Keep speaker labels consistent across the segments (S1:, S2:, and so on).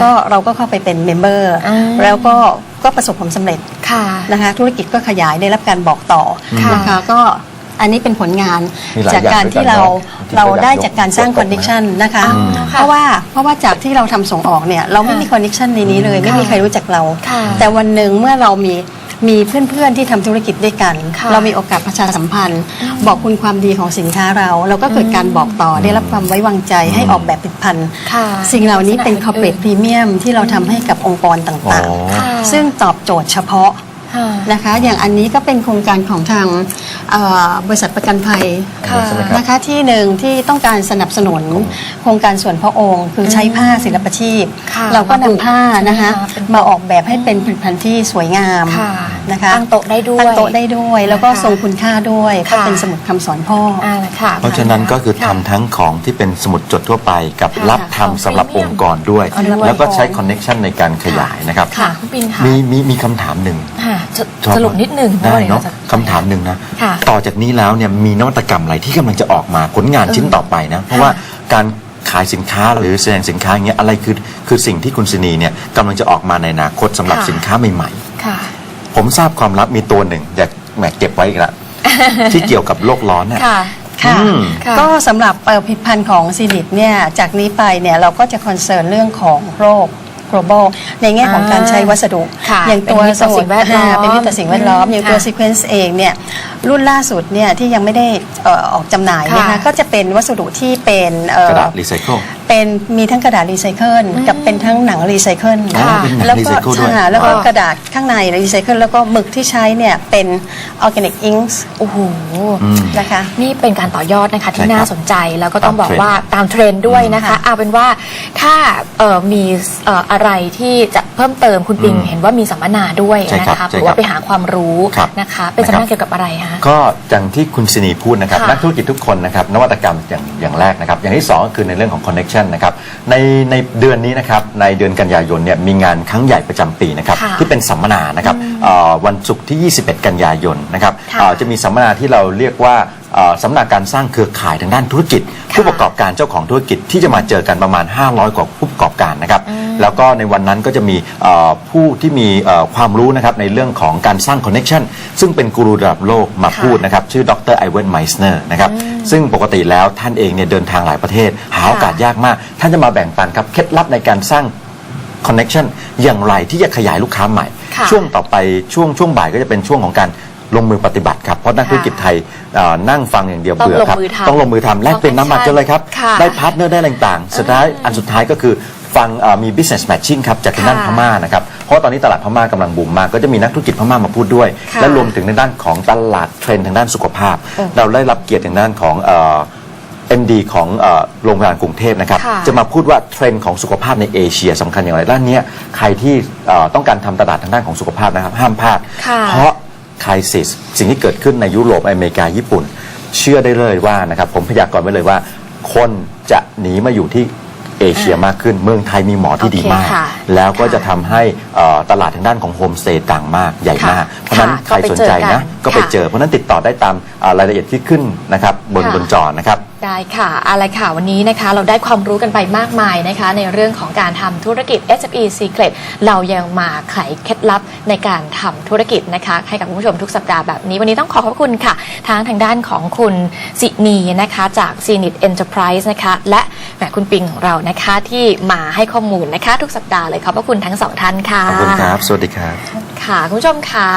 S1: ก็เราก็เข้าไปเป็นเมมเบอร์
S2: อ่า
S1: แล้วก็ก็ประสบความสำเร็จ
S2: ค่ะ
S1: นะคะ ธุรกิจก็ขยายได้รับการบอกต่อ
S2: ค่ะ
S1: นะคะก็อันนี้เป็นผลงาน
S3: มีหลาย
S1: จากการที่เรา
S3: อย่างด้วยกันเนอะ
S1: เราได้
S3: ที่
S1: จากการสร้าง
S3: ยก
S1: คอนเน c ชันนะคะ
S2: อืม
S1: เพราะว่าเพราะว่าจากที่เราทำส่งออกเนี่ยเราไม่มีคอนเน c ชันในนี้เลย ไม่มีใครรู้จักเรา
S2: ค่ะ
S1: แต่วันหนึ่งเมื่อเรามี มีเพื่อนๆที่ทำธุรกิจด้วยกัน
S2: ค่ะ
S1: เรามีโอกาสประชาสัมพันธ์ บอกคุณความดีของสินค้าเรา เราก็เกิดการบอกต่อได้รับความไว้วางใจให้ออกแบบผลิตภัณฑ์
S2: ค่ะ
S1: สิ่งเหล่านี้เป็น
S2: ลักษณะ
S1: corporate
S2: อื่น
S1: premium ที่เราทำให้กับองค์กรต่าง
S3: อ๋อ
S2: ค่ะ
S1: ๆซึ่งตอบโจทย์เฉพาะ
S2: ค่ะ
S1: นะคะ อย่างอันนี้ก็เป็นโครงการของทางเอ่อบริษัทประกันภัย
S2: ค่ะ
S3: ใช่ไหมครับ
S1: นะคะที่หนึ่งที่ต้องการสนับสนุนโครงการส่วนพระองค์ คือใช้ผ้าศิลปาชีพ
S2: ค่ะ
S1: เราก็นำผ้านะคะ
S2: ใช่ไหมคะเป็น
S1: มาออกแบบให้เป็นผลิตภัณฑ์ที่สวยงาม
S2: ค่ะ
S1: นะคะ
S2: ตั้งโต๊ะได้ด้วย
S1: ตั้งโต๊ะได้ด้วย แล้วก็
S2: นะคะ
S1: ทรงคุณค่าด้วยก็
S2: ค่ะ
S1: เป็นสมุดคำสอนพ่ออ
S2: อ่าค่ะ
S3: เพราะฉะนั้นก็คือทำทั้งของที่เป็นสมุดจดทั่วไปกับ
S1: ค่ะ
S3: รับทำสำหรับองค์กรด้วย
S1: เอาด้วย
S3: แล้วก็ใช้คอนเน็ชันในการขยายนะครับ
S2: ค่ะคุณปินค่ะ
S3: มีมีมีคำถามหนึ่ง
S2: ค่ะ ส
S3: ชอบ
S2: สรุปนิดหนึ่ง
S3: ได้
S2: ว่ดี๋ยว
S3: เนาะ
S2: รจะ
S3: คำถามหนึ่งนะ
S2: ค่ะ
S3: ต่อจากนี้แล้วเนี่ยมีนวัตกรรมอะไรที่กำลังจะออกมาผลงานชิ้นต่อไปนะ เพราะว่าการขายสินค้าหรือแสดงสินค้าอย่างเงี้ยอะไรคือคือสิ่งที่คุณซินีเนี่ยกำลังจะออกมาในอนาคตสำหรับ
S2: ค่ะ
S3: สินค้าใหม่
S2: ค่ะ
S3: ๆผมทราบความลับมีตัวหนึ่งอยากแหมเก็บไว้อีกละที่เกี่ยวกับโลกร้อนน่ะ
S2: ค่ะ
S1: ค่ะ
S3: อืม
S2: ค่ะ
S1: ก็สำหรับเอ่อผลิตภัณฑ์ของซีดิตเนี่ยจากนี้ไปเนี่ยเราก็จะคอนเซิร์นเรื่องของโรค global ในแง่ของการใช้วัสดุ
S2: ค่ะ
S1: อย่างตัว
S2: เป็นมิตรต่อสิ่งแวดล้อมา
S1: เป็นมิตรต่อสิ่งแวดล้อม
S2: อืม
S1: อย่างตัว
S2: ค่ะ
S1: sequence เองเนี่ยรุ่นล่าสุดเนี่ยที่ยังไม่ได้เอ่อออกจำหน่ายนะคะ
S2: ค่ะ
S1: ก็จะเป็นวัสดุที่เป็นเอ่อ ก
S3: ระดาษรีไซเคิล
S1: เป็นมีทั้งกระดาษรีไซเคิลกับเป็นทั้งหนังรีไซเคิล
S3: อ๋อเป็นหนัง
S1: แล้วก็
S3: recycle ด้วย
S1: ใช่แล้วก็
S2: อ๋อ
S1: กระดาษข้างในรีไซเคิลแล้วก็หมึกที่ใช้เนี่ยเป็นออร์แกนิกอิงส์
S2: โอ้โห
S3: อืม
S1: นะคะ
S2: นี่เป็นการต่อยอดนะคะที่
S3: ใช่ครับ
S2: น่าสนใจแล้วก็ต้อง
S3: ตาม
S2: บอก
S3: เทรนด์
S2: ว่าตามเทรนด์ด้วยนะคะ
S1: ค่ะ
S2: เอาเป็นว่าถ้าเอ่อมีเอ่ออะไรที่จะเพิ่มเติมคุณปิง
S3: อืม
S2: เห็นว่ามีสัมมนาด้วย
S3: ใช่
S2: นะครับคะห
S3: ใช่
S2: รือ
S3: ครั
S2: ว่า
S3: บ
S2: ไปหาความรู้
S3: ครับ
S2: นะคะ เป็นสัมม
S3: นะ
S2: นา
S3: ครับ
S2: เกี่ยวกับอะไรคะ
S3: ก็อย่างที่คุณสินีพูดนะครับ
S2: ค่ะ
S3: นักธุรกิจทุกคนนะครับนวัตกรรมอย่างอย่างแรกนะครับอย่างที่สองก็คือในเรื่องของ connection นะครับในในเดือนนี้นะครับในเดือนกันยายนเนี่ยมีงานครั้งใหญ่ประจำปีนะครับ
S2: ค่ะ
S3: ที่เป็นสัมมนานะครับเอ่อวันศุกร์ที่ 21 กันยายนนะครับ
S2: ค่ะ
S3: เอ่อจะมีสัมมนาที่เราเรียกว่าเอ่อสัมมนาการสร้างเครือข่ายทางด้านธุรกิจ
S2: ค่ะ
S3: ผู้ประกอบการเจ้าของธุรกิจที่จะมาเจอกันประมาณ 500 กว่าผู้ประกอบการนะครับ แล้วก็ในวันนั้นก็จะมีเอ่อผู้ที่มีเอ่อความรู้นะครับในเรื่องของการสร้างคอนเน็ชันซึ่งเป็นกูรูระดับโลกมา
S2: ค่ะ
S3: พูดนะครับ ชื่อดรไอเวนไมสเนอร์นะครับ ซึ่งปกติแล้วท่านเองเนี่ยเดินทางหลายประเทศ หาโอกาสยากมาก ท่านจะมาแบ่งปันครับ เคล็ดลับในการสร้างคอนเน็ชันอย่างไรที่จะขยายลูกค้าใหม่
S2: ค่ะ
S3: ช่วงต่อไปช่วงช่วงบ่ายก็จะเป็นช่วงของการ ลงมือปฏิบัติครับ เพราะนักธุรกิจไทยเอ่อนั่งฟังอย่างเดียว
S2: ต้อง
S3: เบื่อครับ
S2: ลงมือทำ
S3: ต้องลงมือทำแลกเป็นน้ำมันกันเลยครับ
S2: ค่ะ
S3: ได้พาร์ทเนอร์ได้อะไรต่างๆสุดท้ายอันสุดท้ายก็คือฟังเอ่อมี business matching ครับจากทางด้าน
S2: ค่ะ
S3: พม่านะครับเพราะว่าตอนนี้ตลาดพม่ากำลังบูมมากก็จะมีนักธุรกิจพม่ามาพูดด้วย
S2: ค่ะ
S3: และรวมถึงในด้านของตลาดเทรนด์ทางด้านสุขภาพเราได้รับเกียรติทางด้านของเอ่อ MD ของเอ่อโรงพยาบาลกรุงเทพนะครับ
S2: ค่ะ
S3: จะมาพูดว่าเทรนด์ของสุขภาพในเอเชียสำคัญอย่างไรด้านเนี้ยใครที่เอ่อต้องการทำตลาดทางด้านของสุขภาพนะครับ ห้ามพลาด
S2: ค่ะ
S3: เพราะ คริสิสสิ่งที่เกิดขึ้นในยุโรปอเมริกาญี่ปุ่น เชื่อได้เลยว่านะครับผมพยากรณ์ไว้เลยว่า คนจะหนีมาอยู่ที่เอเชียมากขึ้น เมืองไทยมีหมอที่ดีมาก
S2: โอเคค่ะ
S3: แล้วก็
S2: ค่ะ
S3: จะทำให้เอ่อตลาดทางด้านของโฮมสเตย์ต่างมากใหญ่มาก
S2: ค่ะ
S3: เพราะฉะนั้น
S2: ค่ะ
S3: ใครสนใจนะ
S2: ก็
S3: ก็
S2: ไป
S3: ไป
S2: เจ
S3: เจ
S2: อ
S3: อ
S2: กัน
S3: เพราะฉะนั้นติดต่อได้ตามอ่ารายละเอียดที่ขึ้นนะครับบน
S2: ค่ะ
S3: บนจอนะครับ
S2: ได้ค่ะอะไรค่ะวันนี้นะคะเราได้ความรู้กันไปมากมายนะคะ ในเรื่องของการทำธุรกิจ SME Secret เรายังมาไขเคล็ดลับในการทำธุรกิจนะคะ ให้กับคุณผู้ชมทุกสัปดาห์แบบนี้ วันนี้ต้องขอขอบคุณค่ะ ทางทางด้านของคุณสินีนะคะจาก c n i t Enterprise นะคะ และแหมคุณปิงของเรานะคะที่มาให้ข้อมูลนะคะ ทุกสัปดาห์เลยขอบพระคุณทั้งสองท่านค่ะ
S3: ขอบคุณครับ สวัสดีครับ
S2: ค่ะ คุณผู้ชมคะ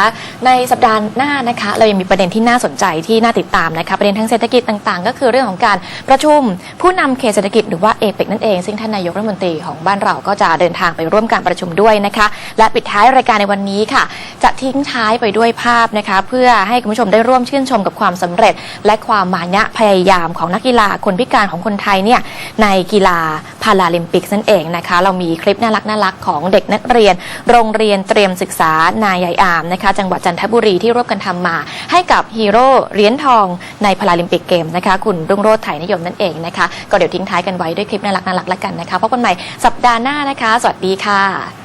S2: ในสัปดาห์หน้านะคะ เรายังมีประเด็นที่น่าสนใจที่น่าติดตามนะคะ ประเด็นทางเศรษฐกิจต่างๆ ก็คือเรื่องของการประชุมผู้นำเขตเศรษฐกิจหรือว่าเอเปกนั่นเอง ซึ่งท่านนายกรัฐมนตรีของบ้านเราก็จะเดินทางไปร่วมการประชุมด้วยนะคะ และปิดท้ายรายการในวันนี้ค่ะ จะทิ้งท้ายไปด้วยภาพนะคะ เพื่อให้คุณผู้ชมได้ร่วมชื่นชมกับความสำเร็จ และความมานะพยายามของนักกีฬาคนพิการของคนไทยเนี่ยในกีฬาพาราลิมปิกนั่นเองนะคะ เรามีคลิปน่ารักน่ารักๆของเด็กนักเรียน โรงเรียนเตรียมศึกษานายายอามนะคะจังหวัดจันทบุรีที่ร่วมกันทำมา ให้กับฮีโร่เหรียญทองในพาราลิมปิกเกมนะคะคุณรุ่งโรจน์ไถนิยมนั่นเองนะคะก็เดี๋ยวทิ้งท้ายกันไว้ด้วยคลิปน่ารักน่ารักๆแล้วกันนะคะพบกันใหม่สัปดาห์หน้านะคะ สวัสดีค่ะ